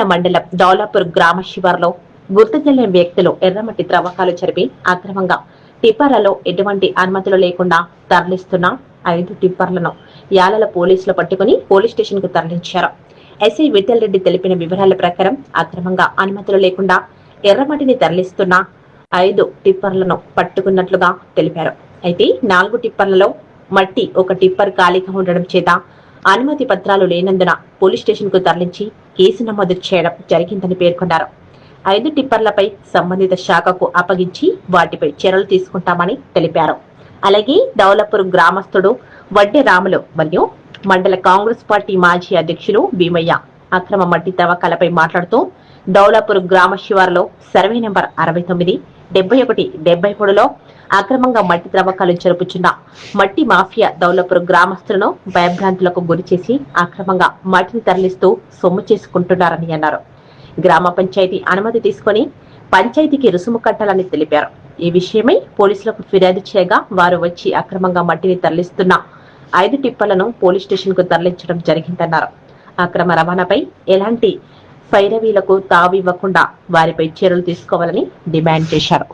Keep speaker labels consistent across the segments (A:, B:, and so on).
A: చుక్కల మండలం దౌలాపూర్ గ్రామ శివార్లో గుర్తు వ్యక్తులు ఎర్రమట్టి త్రవ్వకాలు జరిపి అక్రమంగా టిప్పర్లలో ఎటువంటి అనుమతులు లేకుండా తరలిస్తున్న ఐదు టిప్పర్లను యాలల పోలీసులు పట్టుకుని పోలీస్ స్టేషన్కు తరలించారు. ఎస్ఐ విఠల్ రెడ్డి తెలిపిన వివరాల ప్రకారం అక్రమంగా అనుమతులు లేకుండా ఎర్రమట్టిని తరలిస్తున్న ఐదు టిప్పర్లను పట్టుకున్నట్లుగా తెలిపారు. అయితే నాలుగు టిప్పర్లలో మట్టి ఒక టిప్పర్ ఖాళీగా ఉండడం చేత అనుమతి పత్రాలు లేనందున పోలీస్ స్టేషన్కు తరలించి కేసు నమోదు చేయడం జరిగిందని పేర్కొన్నారు. ఐదు టిప్పర్లపై సంబంధిత శాఖకు అప్పగించి వాటిపై చర్యలు తీసుకుంటామని తెలిపారు. అలాగే దౌలపూర్ గ్రామస్తుడు వడ్డె రాములు మరియు మండల కాంగ్రెస్ పార్టీ మాజీ అధ్యక్షులు భీమయ్య అక్రమ మట్టి తవ్వకాలపై మాట్లాడుతూ దౌలాపూర్ గ్రామ శివారులో సర్వే నెంబర్ అరవై తొమ్మిది డెబ్బై ఒకటి డెబ్బై మూడులో అక్రమంగా మట్టి త్రవ్వకాలు జరుపుచున్న మట్టి మాఫియా దౌలపూర్ గ్రామస్తులను భయభ్రాంతులకు గురి చేసి అక్రమంగా మట్టిని తరలిస్తూ సొమ్ము చేసుకుంటున్నారని అన్నారు. గ్రామ పంచాయతీ అనుమతి తీసుకొని పంచాయతీకి రుసుము కట్టాలని తెలిపారు. ఈ విషయమై పోలీసులకు ఫిర్యాదు చేయగా వారు వచ్చి అక్రమంగా మట్టిని తరలిస్తున్న ఐదు టిప్పలను పోలీస్ స్టేషన్కు తరలించడం జరిగిందన్నారు. అక్రమ రవాణాపై ఎలాంటి పైరవీలకు తావివ్వకుండా వారిపై చర్యలు తీసుకోవాలని డిమాండ్ చేశారు.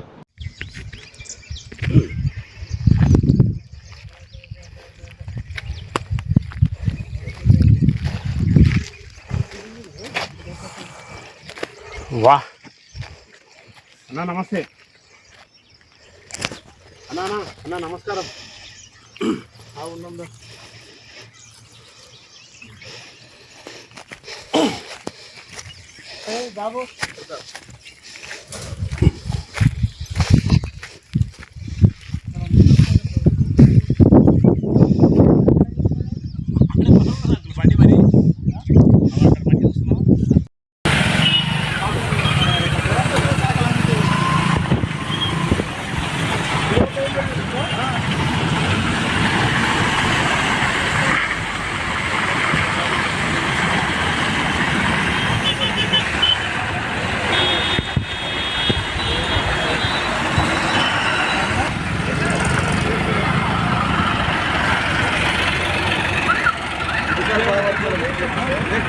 B: వా. అన్నా నమస్తే. అన్నా అన్నా అన్నా నమస్కారం. ఏయ్, బాబు.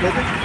B: ఏ- ఏం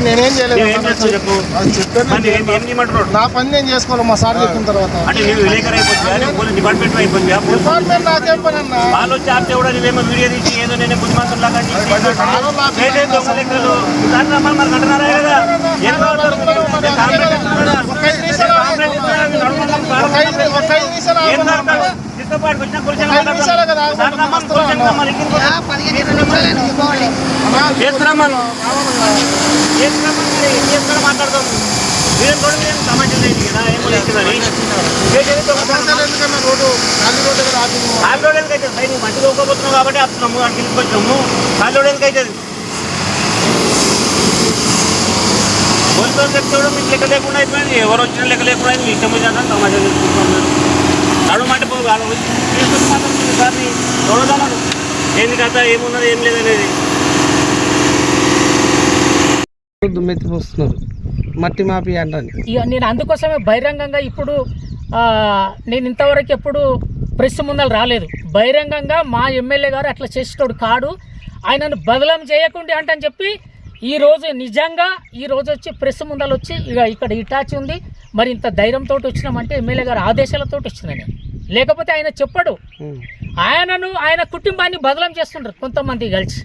C: నేనేం చేయలేదు
B: చెప్పు?
C: నా పని నేను చేసుకోవాలి మా సార్ చెప్పిన తర్వాత.
B: అంటే నువ్వు విలేకరు అయిపోతుందా? డిపార్ట్మెంట్ అయిపోతుందా?
C: డిపార్ట్మెంట్ నాకేం పని అన్న
B: వాళ్ళు వచ్చి ఆపితే కూడా నువ్వేమో వీడియో తీసి ఏదో నేను బుద్ధిమంతులు లాగా దొంగ లెక్కలు. దాంట్లో అమ్మ మరి అంటున్నారా కదా. ఏం కావాలి నేను కాంప్లైంట్ ఇస్తున్నాడా?
C: ఒక ఐదు నిమిషాలు ఆగు.
B: కాంప్లైంట్ ఇస్తున్నాడా? మీరు నడవమని
C: ఒక ఐదు- ఒక ఐదు నిమిషాలు ఆగు.
B: ఏం దొరకదు? చిత్తపాటుకు వచ్చినా కూర్చొని
C: ఐదు నిమిషాలే కదా ఆగు.
B: సార్ రమ్మని కూర్చొని రమ్మని ఇంటికి పోయి
C: అన్నా,
B: చేస్తున్నామని చేస్తున్నామని మరి ఏం చేస్తున్నా మాట్లాడదాం మీరు లేదు కదా ఏమో
C: రోడ్డు ఖాళీ రోడ్డు దగ్గర ఆపింది
B: మంచి దొంగపోతున్నావు కాబట్టి వస్తున్నాము అక్కడికి తీసుకొచ్చాము ఖాళీ అవుతుంది మీకు లెక్క లేకుండా అయిపోయింది. ఎవరు వచ్చినా లెక్క లేకుండా మీ ఇష్టం వచ్చిన సమాచారం నడుమంటే పో వాళ్ళు వచ్చి తీసుకొచ్చి మాట్లాడుతుంది సార్ని చూడదాను ఏంది కథ? ఏమున్నది? ఏం లేదనేది
D: దుమ్మెత్తి పోస్తున్నారు మట్టి మాపి అంటని
E: ఇక నేను అందుకోసమే బహిరంగంగా ఇప్పుడు ఆ, నేను ఇంతవరకు ఎప్పుడు ప్రెస్ ముందర రాలేదు. బహిరంగంగా మా ఎమ్మెల్యే గారు అట్లా చేసేటోడు కాడు. ఆయనను బదలం చేయకుండా అంటని చెప్పి ఈ రోజు నిజంగా ఈ రోజు వచ్చి ప్రెస్ ముందర వచ్చి ఇక ఇక్కడ ఇటాచి ఉంది. మరి ఇంత ధైర్యంతో వచ్చినామంటే ఎమ్మెల్యే గారు ఆదేశాలతో వచ్చినా నేను. లేకపోతే ఆయన చెప్పడు. ఆయనను ఆయన కుటుంబాన్ని బదలం చేస్తుంటారు కొంతమంది కలిసి.